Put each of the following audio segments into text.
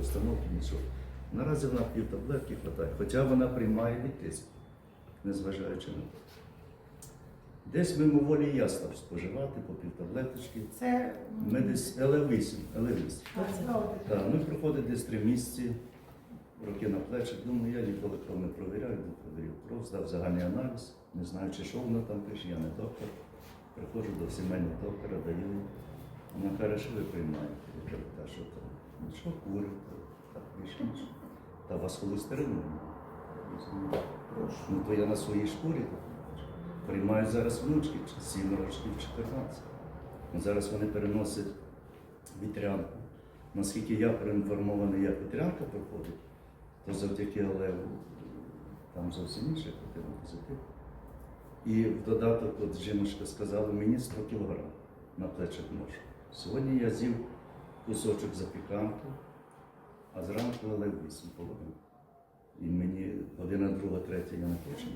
установки, нічого. Наразі вона пів таблетки хватає, хоча вона приймає від незважаючи на те. Десь мимоволі я став споживати по пів таблеточки. Це Ми десь Л8, Л8. Так, Так, ну проходить десь три місяці, роки на плечі. Думаю, я ніколи кров не провіряю, не провірив кров, здав загальний аналіз, не знаю, чи що воно там пише, я не доктор. Приходжу до сімейного доктора, даю. Вона каже, що ви приймаєте? Я кажу, та що там? Нічого курю, так більше нічого. Та у вас холестерин немає. Ну то я на своїй шкурі. Приймаю зараз внучки, 7 років 14. Ну, Зараз вони переносять вітрянку. Наскільки я проінформований, як вітрянка проходить, то завдяки Олегу там зовсім інше картина позитив. І в додаток, от жіночка сказала, мені 100 кг на плечах ношу. Сьогодні я з'їв кусочок запіканки, а зранку Олег 8 половин. І мені година друга, третя я не хочу.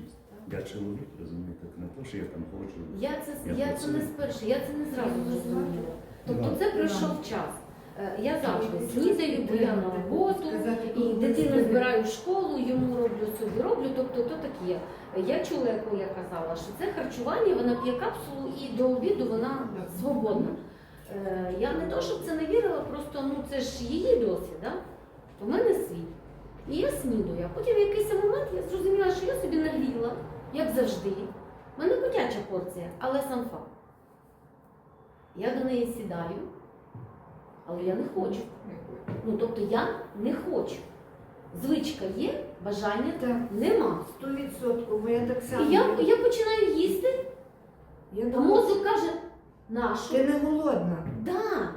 Я чоловік, розумієте, не то, що я там хочу. Я це, Я я це не спершу, я це не зразу зрозуміла. Тобто це пройшов час. Е, Я завжди снідаю, бо я на роботу, і дитину збираю в школу, йому роблю собі роблю. Тобто то таке. Я чула, як я казала, що це харчування, вона п'є капсулу і до обіду вона свободна. Е, Я не то, щоб це не вірила, просто ну це ж її досвід, да? у мене свій. І я снідаю. А потім в якийсь момент я зрозуміла, що я собі нагріла, як завжди. У мене котяча порція, але сам факт. Я до неї сідаю, але я не хочу. Ну, тобто я не хочу. Звичка є, бажання Так. нема. Сто відсотків, бо я так само. І я, я починаю їсти, Я а мозок каже, нашу. ти не голодна. Да.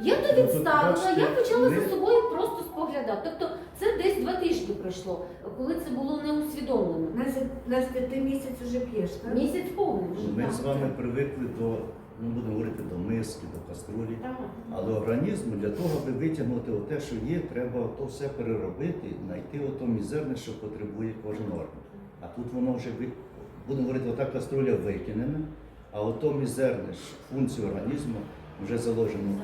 Я то Ну, відставила, я почала за собою просто споглядати. Тобто це десь два тижні пройшло, коли це було неусвідомлено. Настя, Настя, ти місяць уже п'єш, так? Місяць повний вже. Ми так. з вами привикли до, ну будемо говорити, до миски, до каструлі. Так. Але організму для того, аби витягнути те, що є, треба то все переробити, знайти ото мізерне, що потребує кожен орган. А тут воно вже будемо говорити, ота каструля викинена, а ото мізерне ж функцію організму вже заложено.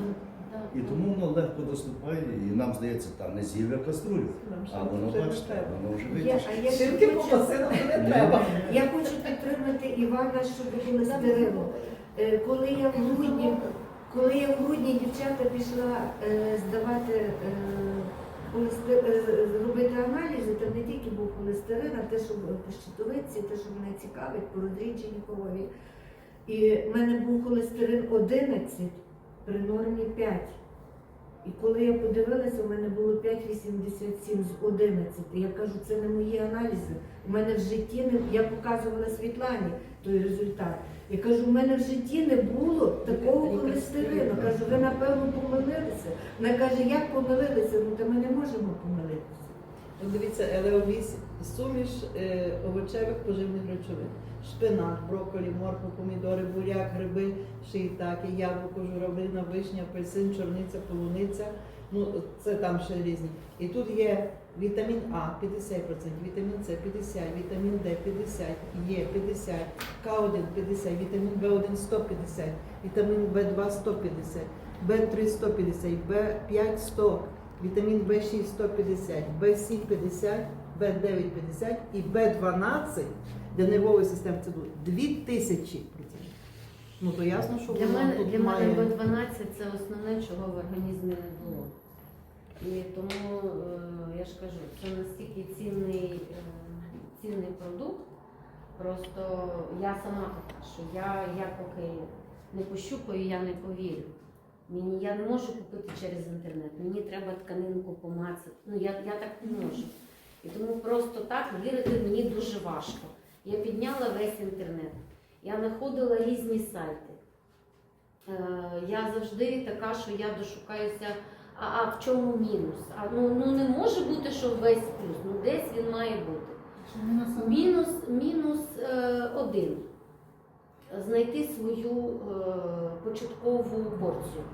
І тому воно легко доступає, і нам здається, та не з'їв я каструлю. А воно бачите, воно вже Я, а я хочу, попасину не треба. я хочу підтримати Івана щодо холестерину. Е, Коли я в грудні, коли я в грудні дівчата пішла е, здавати е, е, робити аналізи, там не тільки був холестерин, а те, що по щитовидці, те, що мене цікавить, по розрідженні крові. І в мене був холестерин 11 при нормі 5. І коли я подивилася, у мене було 5,87 з 11. Я кажу, це не мої аналізи. У мене в житті не я показувала Світлані той результат. Я кажу, у мене в житті не було такого холестерину. Кажу, ви напевно помилилися. Вона каже, як помилилися? Ну то ми не можемо помилитися. Ну, Дивіться, елеовіс суміш е, овочевих поживних речовин. Шпинат, брокколі, морква, помідори, буряк, гриби, шиїтаки, яблуко, журавлина, вишня, апельсин, чорниця, полуниця. Ну, це там ще різні. І тут є вітамін А 50%, вітамін С 50, вітамін Д 50, Е 50, К1 50, вітамін В1 150, вітамін В2 150, В3 150, В5 100, вітамін В6 150, В7 50, В9 50 і В12 для нервової системи це буде 2000 Ну то ясно, що Для воно мене, тут для має... мене B12 це основне, чого в організмі не було. І тому е, я ж кажу, це настільки цінний, е, цінний продукт. Просто я сама така, що я, я поки не пощупаю, я не повірю. Мені я не можу купити через інтернет. Мені треба тканинку помацати. Ну я, я так не можу. І тому просто так вірити мені дуже важко. Я підняла весь інтернет. Я знаходила різні сайти. Е, Я завжди така, що я дошукаюся, а, а в чому мінус? А, ну, ну не може бути, що весь плюс. Ну десь він має бути. Мінус, мінус е, один. Знайти свою е, початкову порцію.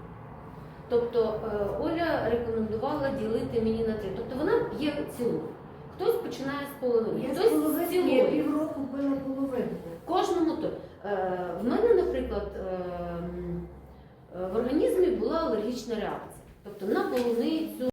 Тобто е, Оля рекомендувала ділити мені на три. Тобто вона п'є цілу. Хтось починає з половини, Я хтось з цілої. півроку пила половину. Кожному то. Е, в мене, наприклад, е, в організмі була алергічна реакція. Тобто на полуницю,